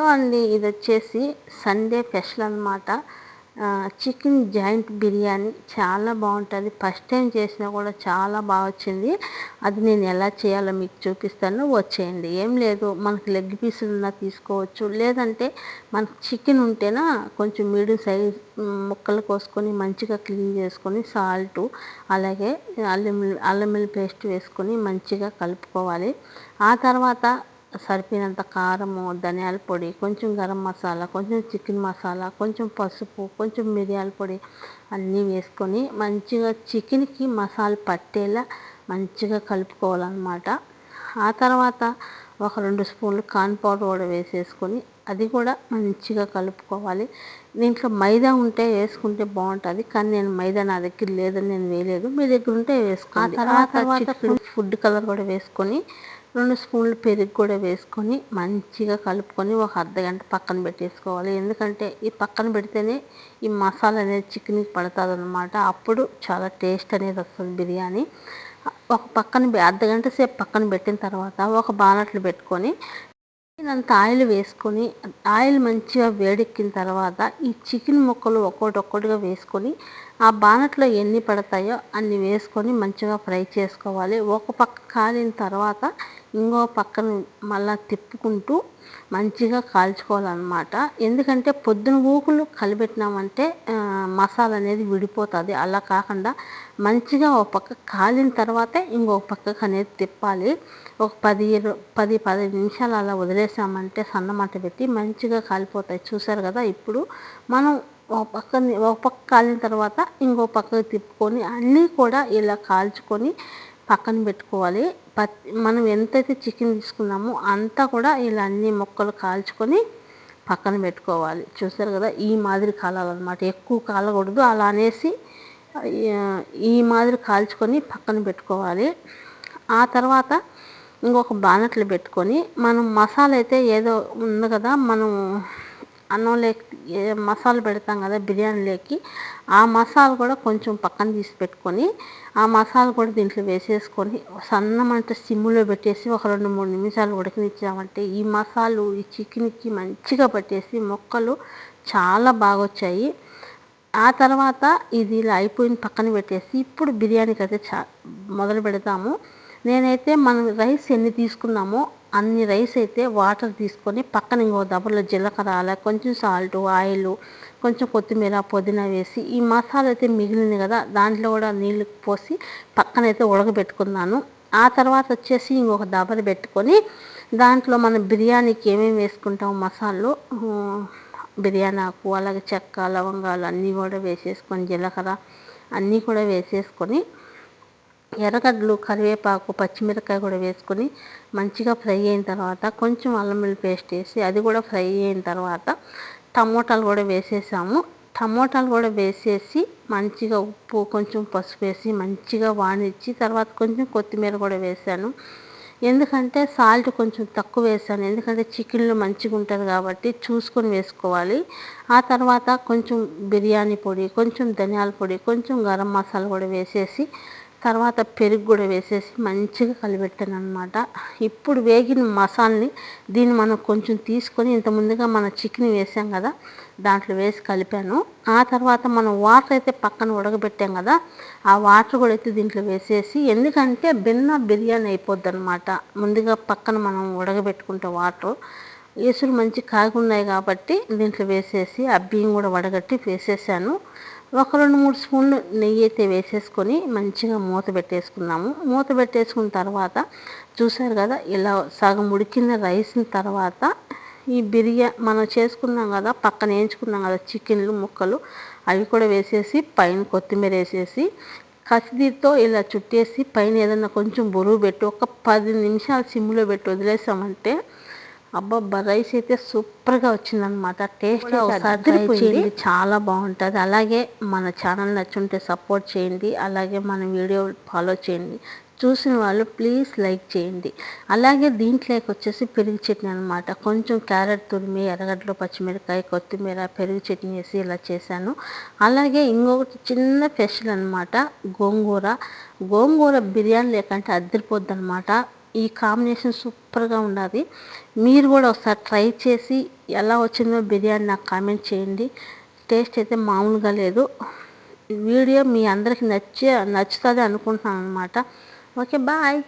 Hello అండి ఇది వచ్చేసి సండే స్పెషల్ అనమాట చికెన్ జాయింట్ బిర్యానీ చాలా బాగుంటుంది. ఫస్ట్ టైం చేసినా కూడా చాలా బాగా వచ్చింది. అది నేను ఎలా చేయాలో మీకు చూపిస్తాను. వచ్చేయండి. ఏం లేదు మనకి లెగ్ పీసులు ఉన్నా తీసుకోవచ్చు. లేదంటే మనకి చికెన్ ఉంటేనా కొంచెం మీడియం సైజ్ ముక్కలు కోసుకొని మంచిగా క్లీన్ చేసుకొని సాల్ట్ అలాగే అల్లం అల్లం పేస్ట్ వేసుకొని మంచిగా కలుపుకోవాలి. ఆ తర్వాత సరిపోయినంత కారము ధనియాల పొడి కొంచెం గరం మసాలా కొంచెం చికెన్ మసాలా కొంచెం పసుపు కొంచెం మిరియాల పొడి అన్నీ వేసుకొని మంచిగా చికెన్కి మసాలా పట్టేలా మంచిగా కలుపుకోవాలన్నమాట. ఆ తర్వాత ఒక రెండు స్పూన్లు కార్న్ పౌడర్ కూడా వేసేసుకొని అది కూడా మంచిగా కలుపుకోవాలి. దీంట్లో మైదా ఉంటే వేసుకుంటే బాగుంటుంది కానీ నేను మైదా నా దగ్గర లేదని నేను వేయలేదు. మీ దగ్గర ఉంటే వేసుకోండి. ఆ తర్వాత ఫుడ్ కలర్ కూడా వేసుకొని రెండు స్పూన్లు పెరుగు కూడా వేసుకొని మంచిగా కలుపుకొని ఒక అర్ధగంట పక్కన పెట్టేసుకోవాలి. ఎందుకంటే ఈ పక్కన పెడితేనే ఈ మసాలా అనేది చికెన్కి పడుతుంది అనమాట అప్పుడు చాలా టేస్ట్ అనేది వస్తుంది బిర్యానీ. ఒక పక్కన అర్ధగంట సేపు పక్కన పెట్టిన తర్వాత ఒక బానట్లు పెట్టుకొని అంత ఆయిల్ వేసుకొని ఆయిల్ మంచిగా వేడెక్కిన తర్వాత ఈ చికెన్ ముక్కలు ఒక్కొక్కటి ఒక్కొక్కటిగా వేసుకొని ఆ బానట్లో ఎన్ని పడతాయో అన్ని వేసుకొని మంచిగా ఫ్రై చేసుకోవాలి. ఒక పక్క కాలిన తర్వాత ఇంకో పక్కన మళ్ళా తిప్పుకుంటూ మంచిగా కాల్చుకోవాలన్నమాట. ఎందుకంటే పొద్దున ఊకులు కలిపెట్టినామంటే మసాలా అనేది విడిపోతుంది. అలా కాకుండా మంచిగా ఒక పక్క కాలిన తర్వాతే ఇంకొక పక్కకు అనేది తిప్పాలి. ఒక పది పది పదిహేను నిమిషాలు అలా వదిలేసామంటే సన్నమాట పెట్టి మంచిగా కాలిపోతాయి. చూసారు కదా ఇప్పుడు మనం ఒక పక్కని ఒక పక్క కాలిన తర్వాత ఇంకో పక్కకు తిప్పుకొని అన్నీ కూడా ఇలా కాల్చుకొని పక్కన పెట్టుకోవాలి. మనం ఎంతైతే చికెన్ తీసుకున్నామో అంతా కూడా ఇలా అన్ని మొక్కలు కాల్చుకొని పక్కన పెట్టుకోవాలి. చూసారు కదా ఈ మాదిరి కాలాలన్నమాట. ఎక్కువ కాలకూడదు. అలా అనేసి ఈ మాదిరి కాల్చుకొని పక్కన పెట్టుకోవాలి. ఆ తర్వాత ఇంకొక బానట్లు పెట్టుకొని మనం మసాలా అయితే ఏదో ఉంది కదా మనం అన్నంలోకి మసాలా పెడతాం కదా బిర్యానీలోకి ఆ మసాలా కూడా కొంచెం పక్కన తీసి పెట్టుకొని ఆ మసాలా కూడా దీంట్లో వేసేసుకొని సన్నమంట సిమ్లో పెట్టేసి ఒక రెండు మూడు నిమిషాలు ఉడకనిచ్చామంటే ఈ మసాలు ఈ చికెన్కి మంచిగా పట్టేసి మొక్కలు చాలా బాగా వచ్చాయి. ఆ తర్వాత ఇది ఇలా అయిపోయిన పక్కన పెట్టేసి ఇప్పుడు బిర్యానీకి అయితే చా మొదలు పెడతాము. నేనైతే మనం రైస్ ఎన్ని తీసుకున్నామో అన్ని రైస్ అయితే వాటర్ తీసుకొని పక్కన ఇంకో దబ్బలో జీలకర్ర అలా కొంచెం సాల్ట్ ఆయిల్ కొంచెం కొత్తిమీర పుదీనా వేసి ఈ మసాలా అయితే మిగిలింది కదా దాంట్లో కూడా నీళ్ళు పోసి పక్కన అయితే ఉడకబెట్టుకున్నాను. ఆ తర్వాత వచ్చేసి ఇంకొక దబర పెట్టుకొని దాంట్లో మనం బిర్యానీకి ఏమేమి వేసుకుంటాం మసాలాలు? బిర్యానీ ఆకు అలాగే చెక్క లవంగాలు అన్నీ కూడా వేసేసుకొని జీలకర్ర అన్నీ కూడా వేసేసుకొని ఎర్రగడ్డలు కరివేపాకు పచ్చిమిరపకాయ కూడా వేసుకొని మంచిగా ఫ్రై అయిన తర్వాత కొంచెం అల్లం పేస్ట్ వేసి అది కూడా ఫ్రై అయిన తర్వాత టమోటాలు కూడా వేసేసాము. టమోటాలు కూడా వేసేసి మంచిగా ఉప్పు కొంచెం పసుపు వేసి మంచిగా వాణిచ్చి తర్వాత కొంచెం కొత్తిమీర కూడా వేసాను. ఎందుకంటే సాల్ట్ కొంచెం తక్కువ వేసాను. ఎందుకంటే చికెన్లో మంచిగా ఉంటుంది కాబట్టి చూసుకొని వేసుకోవాలి. ఆ తర్వాత కొంచెం బిర్యానీ పొడి కొంచెం ధనియాల పొడి కొంచెం గరం మసాలా కూడా వేసేసి తర్వాత పెరుగు కూడా వేసేసి మంచిగా కలిపెట్టాను అనమాట ఇప్పుడు వేగిన మసాలని దీన్ని మనం కొంచెం తీసుకొని ఇంత ముందుగా మన చికెన్ వేసాం కదా దాంట్లో వేసి కలిపాను. ఆ తర్వాత మనం వాటర్ అయితే పక్కన ఉడకబెట్టాం కదా ఆ వాటర్ కూడా అయితే దీంట్లో వేసేసి ఎందుకంటే బిన్న బిర్యానీ అయిపోద్ది అనమాట ముందుగా పక్కన మనం ఉడకబెట్టుకుంటే వాటర్. ఎసురు మంచి కాగున్నాయి కాబట్టి దీంట్లో వేసేసి ఆ బియ్యం కూడా వడగట్టి వేసేసాను. ఒక రెండు మూడు స్పూన్లు నెయ్యి అయితే వేసేసుకొని మంచిగా మూత పెట్టేసుకున్నాము. మూత పెట్టేసుకున్న తర్వాత చూసారు కదా ఇలా సగం ఉడికిన రైస్ని తర్వాత ఈ బిర్యా మనం చేసుకున్నాం కదా పక్కన వేయించుకున్నాం కదా చికెన్లు ముక్కలు అవి కూడా వేసేసి పైన కొత్తిమీర వేసేసి కసిదీతో ఇలా చుట్టేసి పైన ఏదన్నా కొంచెం బరువు పెట్టి ఒక పది నిమిషాలు సిమ్లో పెట్టి వదిలేసామంటే అబ్బబ్బా రైస్ అయితే సూపర్గా వచ్చిందనమాట టేస్ట్ చేయండి. చాలా బాగుంటుంది. అలాగే మన ఛానల్ నచ్చుంటే సపోర్ట్ చేయండి. అలాగే మన వీడియో ఫాలో చేయండి. చూసిన వాళ్ళు ప్లీజ్ లైక్ చేయండి. అలాగే దీంట్లోకి వచ్చేసి పెరుగు చట్నీ అనమాట కొంచెం క్యారెట్ తురిమి ఎర్రగడ్డలు పచ్చిమిరకాయ కొత్తిమీర పెరుగు చట్నీ వేసి ఇలా చేశాను. అలాగే ఇంకొకటి చిన్న స్పెషల్ అనమాట గోంగూర. గోంగూర బిర్యానీ లేకంటే అద్దరిపోద్ది అనమాట ఈ కాంబినేషన్ సూపర్గా ఉన్నది మీరు కూడా ఒకసారి ట్రై చేసి ఎలా వచ్చిందో బిర్యానీ నాకు కామెంట్ చేయండి. టేస్ట్ అయితే మామూలుగా లేదు. వీడియో మీ అందరికి నచ్చే నచ్చుతుంది అనుకుంటున్నాను అనమాట ఓకే బాయ్